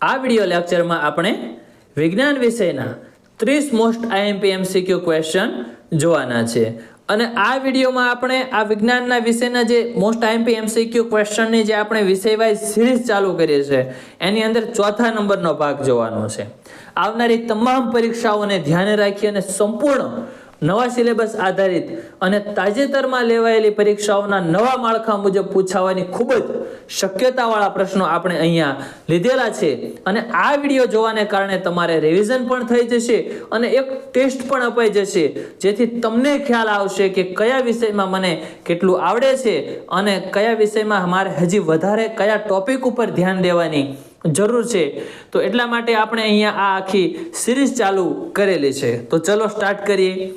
આ વિડિયો લેક્ચરમાં આપણે વિજ્ઞાન વિષયના ત્રીસ મોસ્ટ આઈએમપી એમસીક્યુ ક્વેશ્ચન જોવાના છે. અને આ વિડીયોમાં આપણે આ વિજ્ઞાનના વિષયના જે મોસ્ટ આઈએમપી એમસીક્યુ ક્વેશ્ચનની જે આપણે વિષય વાઇઝ સિરીઝ ચાલુ કરીએ છીએ, એની અંદર ચોથા નંબરનો ભાગ જોવાનો છે. આવનારી તમામ પરીક્ષાઓને ધ્યાને રાખી અને સંપૂર્ણ નવા સિલેબસ આધારિત અને તાજેતરમાં લેવાયેલી પરીક્ષાઓના નવા માળખા મુજબ પૂછાવાની ખૂબ જ શક્યતાવાળા પ્રશ્નો આપણે અહીંયા લીધેલા છે. અને આ વીડિયો જોવાને કારણે તમારે રિવિઝન પણ થઈ જશે અને એક ટેસ્ટ પણ અપાઈ જશે. જેથી તમને ખ્યાલ આવશે કે કયા વિષયમાં મને કેટલું આવડે છે અને કયા વિષયમાં મારે હજી વધારે કયા ટોપિક ઉપર ધ્યાન દેવાની જરૂર છે. તો એટલા માટે આપણે અહીંયા આ આખી સિરીઝ ચાલુ કરેલી છે. તો ચલો સ્ટાર્ટ કરીએ.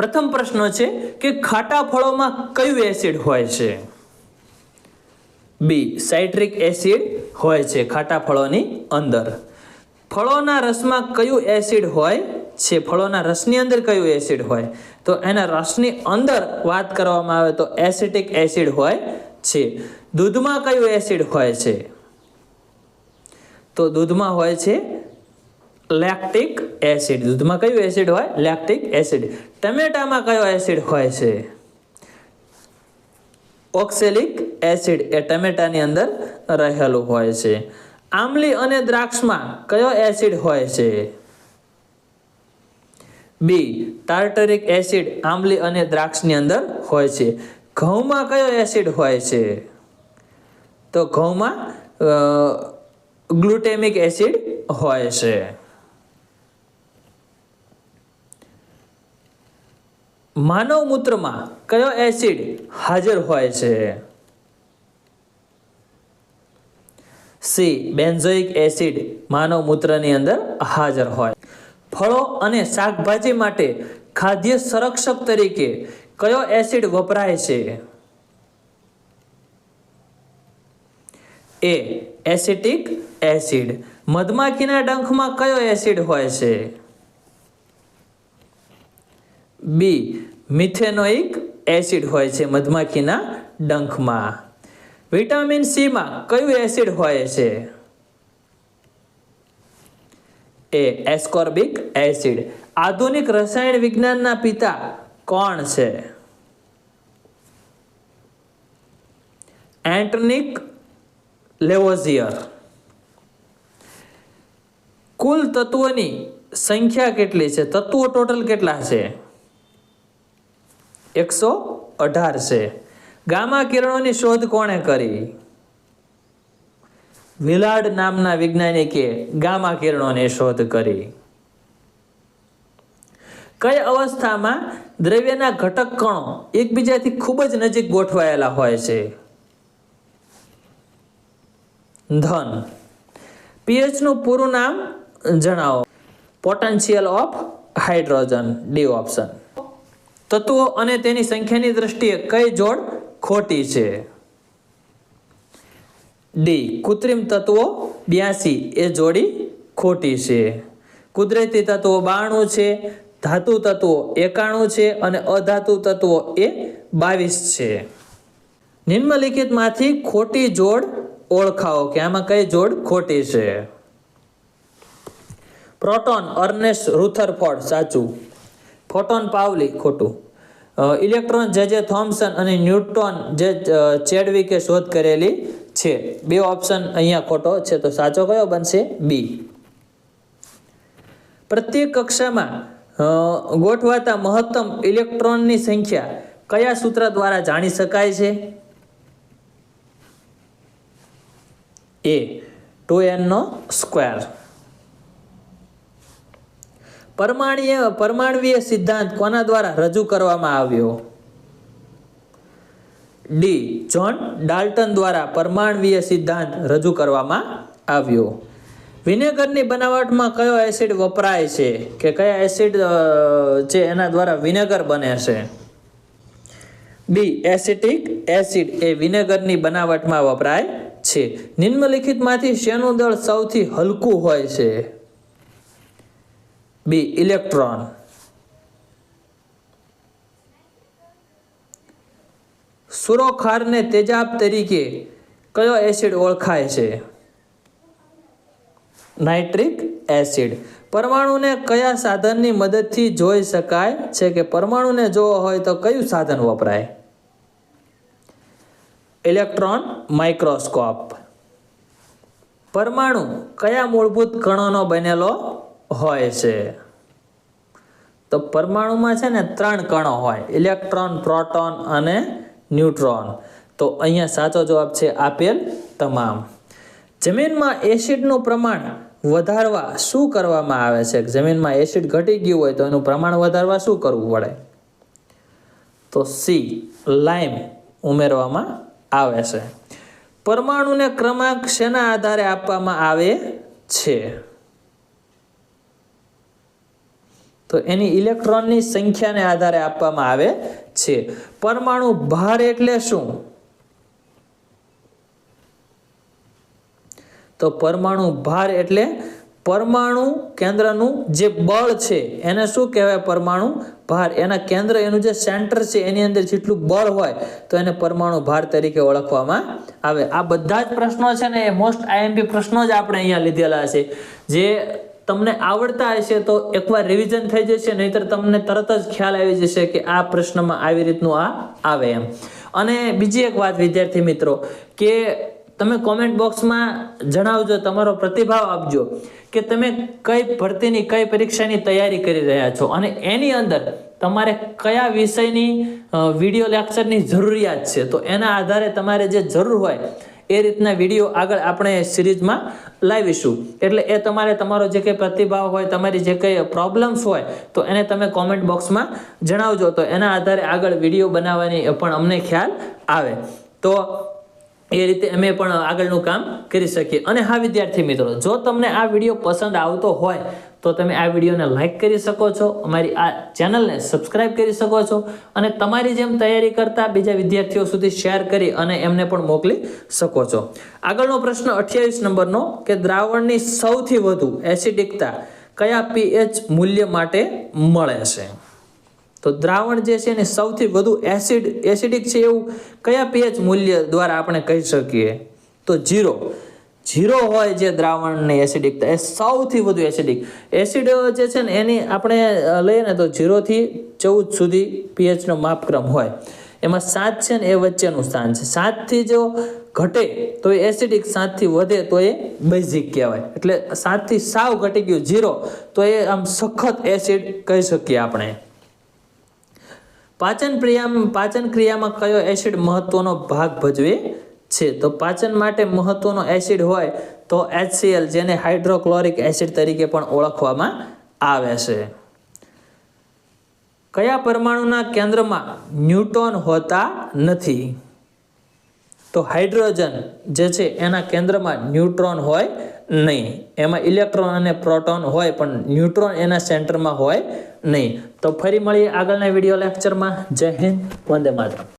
પ્રથમ પ્રશ્ન છે કે ખાટા ફળોમાં કયું એસિડ હોય છે? બી, સાઇટ્રિક એસિડ હોય છે ખાટા ફળોની અંદર. ફળોના રસમાં કયું એસિડ હોય છે? ફળોના રસની અંદર કયું એસિડ હોય? તો એના રસની અંદર વાત કરવામાં આવે તો એસિટિક એસિડ હોય છે. દૂધમાં કયું એસિડ હોય છે? તો દૂધમાં હોય છે લેક્ટિક એસિડ દૂધમાં કયું એસિડ હોય? લેક્ટિક એસિડ ટમેટામાં કયો એસિડ હોય છે? ઓક્સેલિક એસિડ એ ટમેટાની અંદર રહેલું હોય છે. આમલી અને દ્રાક્ષમાં કયો એસિડ હોય છે? બી ટાર્ટરિક એસિડ આમલી અને દ્રાક્ષની અંદર હોય છે. ઘઉંમાં કયો એસિડ હોય છે? તો ઘઉંમાં ગ્લુટેમિક એસિડ હોય છે. માનવ મૂત્રમાં કયો એસિડ હાજર હોય છે? સી, બેન્ઝોઇક એસિડ માનવ મૂત્રની અંદર હાજર હોય. ફળો અને શાકભાજી માટે ખાદ્ય સંરક્ષક તરીકે કયો એસિડ વપરાય છે? એ, એસિટિક એસિડ. મધમાખીના ડંખમાં કયો એસિડ હોય છે? બી મિથેનોઇક એસિડ હોય છે મધમાખીના ડંખમાં. વિટામિન સીમાં કયું એસિડ હોય છે? A, ascorbic acid. આધુનિક રસાયણ વિજ્ઞાનના પિતા કોણ છે? એન્ટનિક લેવોઝિયર. કુલ તત્વોની સંખ્યા કેટલી છે? તત્વો ટોટલ કેટલા છે? એકસો અઢાર છે. ગામા કિરણોની શોધ કોણે કરી? વિલાડ નામના વૈજ્ઞાનિકે ગામા કિરણોની શોધ કરી. કઈ અવસ્થામાં દ્રવ્યના ઘટક કણો એકબીજાથી ખૂબ જ નજીક ગોઠવાયેલા હોય છે? ધન. પીએચનું પૂરું નામ જણાવો. Potential of hydrogen D option તત્વો અને તેની સંખ્યાની દ્રષ્ટિએ કઈ જોડ ખોટી છે? ડી કૃત્રિમ તત્વો બ્યાસી. એ જોડી ખોટી છે. કુદરતી તત્વો બાણું છે, ધાતુ તત્વો એકાણું છે અને અધાતુ તત્વો એ બાવીસ છે. નિમ્નલિખિતમાંથી ખોટી જોડ ઓળખાવો કે આમાં કઈ જોડ ખોટી છે? પ્રોટોન અર્નેસ્ટ રૂથરફોર્ડ સાચું. ફોટોન પાવલી ખોટું. ઇલેક્ટ્રોન જે જે થોમ્સન અને ન્યૂટોન જે ચેડવિકે શોધ કરેલી છે. બે ઓપ્શન અહીંયા ખોટો છે તો સાચો કયો બનશે? બી. પ્રત્યેક કક્ષામાં ગોઠવાતા મહત્તમ ઇલેક્ટ્રોનની સંખ્યા કયા સૂત્ર દ્વારા જાણી શકાય છે? એ. ટુ એનનો સ્ક્વેર. પરમાણીય, પરમાણવીય સિદ્ધાંત કોના દ્વારા રજૂ કરવામાં આવ્યો? ડી. જ્હોન ડાલ્ટન દ્વારા પરમાણવીય સિદ્ધાંત રજૂ કરવામાં આવ્યો. વિનેગરની બનાવટમાં કયો એસિડ વપરાય છે? કે કયા એસિડ છે એના દ્વારા વિનેગર બને છે? બી. એસિટિક એસિડ એ વિનેગરની બનાવટમાં વપરાય છે. નિમ્નલિખિતમાંથી શેનું દળ સૌથી હલકું હોય છે? બી ઇલેક્ટ્રોન સુરોખારને તેજાબ તરીકે કયો એસિડ ઓળખાય છે? Nitric acid. પરમાણુને કયા સાધનની મદદથી જોઈ શકાય છે કે પરમાણુને જોવો હોય તો કયું સાધન વપરાય? Electron microscope. પરમાણુ કયા મૂળભૂત કણોનો બનેલો હોય છે. તો પરમાણુમાં છે ને ત્રણ કણો હોય, ઇલેક્ટ્રોન, પ્રોટોન અને ન્યુટ્રોન. તો અહીંયા સાચો જવાબ છે આપેલ તમામ. જમીનમાં એસિડનું પ્રમાણ વધારવા શું કરવામાં આવે છે? જમીનમાં એસિડ ઘટી ગયું હોય તો એનું પ્રમાણ વધારવા શું કરવું પડે? તો સી, લાઈમ ઉમેરવામાં આવે છે. પરમાણુને ક્રમાંક શેના આધારે આપવામાં આવે છે? તો એની ઇલેક્ટ્રોનની સંખ્યાને આધારે આપવામાં આવે છે. પરમાણુ ભાર એટલે શું? તો પરમાણુ ભાર એટલે પરમાણુ કેન્દ્રનું જે બળ છે, એને શું કહેવાય પરમાણુ ભાર? એના કેન્દ્ર, એનું જે સેન્ટર છે, એની અંદર જેટલું બળ હોય, તો એને પરમાણુ ભાર તરીકે ઓળખવામાં આવે. આ બધા જ પ્રશ્નો છે ને, એ મોસ્ટ આઈએમપી પ્રશ્નો જ આપણે અહીંયા લીધેલા છે. જે તમને આવડતા હશે તો એકવાર રિવિઝન થઈ જશે, નહીતર તમને તરત જ ખ્યાલ આવી જશે કે આ પ્રશ્નમાં આવી રીતનું આ આવે એમ. અને બીજી એક વાત, વિદ્યાર્થી મિત્રો, કે તમે કોમેન્ટ બોક્સમાં જણાવજો, તમારો પ્રતિભાવ આપજો કે તમે કઈ ભરતીની, કઈ પરીક્ષાની તૈયારી કરી રહ્યા છો. અને એની અંદર તમારે કયા વિષયની વીડિયો લેક્ચરની જરૂરિયાત છે. તો એના આધારે તમારે જે જરૂર હોય એ રીતના વીડિયો આગળ આપણે સિરીઝમાં લાવીશું. એટલે એ તમારે તમારો જે કંઈ પ્રતિભાવ હોય, તમારી જે કંઈ પ્રોબ્લેમ્સ હોય, તો એને તમે કોમેન્ટ બોક્સમાં જણાવજો. તો એના આધારે આગળ વીડિયો બનાવવાની પણ અમને ખ્યાલ આવે. તો એ રીતે અમે પણ આગળનું કામ કરી શકીએ. અને હા, વિદ્યાર્થી મિત્રો, જો તમને આ વીડિયો પસંદ આવતો હોય તો તમે આ વિડીયોને લાઈક કરી શકો છો, અમારી આ ચેનલને સબસ્ક્રાઇબ કરી શકો છો અને તમારી જેમ તૈયારી કરતા બીજા વિદ્યાર્થીઓ સુધી શેર કરી અને એમને પણ મોકલી શકો છો. આગળનો પ્રશ્ન અઠ્યાવીસ નંબરનો કે દ્રાવણની સૌથી વધુ એસિડિકતા કયા પીએચ મૂલ્ય માટે મળે છે? તો દ્રાવણ જે છે એને સૌથી વધુ એસિડ એસિડિક છે એવું કયા પીએચ મૂલ્ય દ્વારા આપણે કહી શકીએ? તો જીરો જીરો હોય જે દ્રાવણની એસિડિકતા એ સૌથી વધુ એસિડિક એસિડ જે છે ને, એની આપણે લઈએ ને તો જીરોથી ચૌદ સુધી પીએચનો માપક્રમ હોય. એમાં સાત છે ને, એ વચ્ચેનું સ્થાન છે. સાતથી જો ઘટે, તો એ એસિડિક સાતથી વધે, તો એ બેઝિક કહેવાય. એટલે સાતથી સાવ ઘટી ગયું જીરો, તો એ આમ સખત એસિડ કહી શકીએ આપણે. પાચન ક્રિયામાં પાચન ક્રિયામાં કયો એસિડ મહત્વનો ભાગ ભજવે? છે. તો પાચન માટે મહત્વનો એસિડ હોય તો એચસીએલ જેને હાઇડ્રોક્લોરિક એસિડ તરીકે પણ ઓળખવામાં આવે છે. કયા પરમાણુના કેન્દ્રમાં ન્યુટ્રોન હોતા નથી? તો હાઇડ્રોજન જે છે એના કેન્દ્રમાં ન્યુટ્રોન હોય નહીં. એમાં ઇલેક્ટ્રોન અને પ્રોટોન હોય પણ ન્યુટ્રોન એના સેન્ટરમાં હોય નહીં. તો ફરી મળીએ આગળના વીડિયો લેક્ચરમાં. જય હિન્દ. વંદે માતરમ.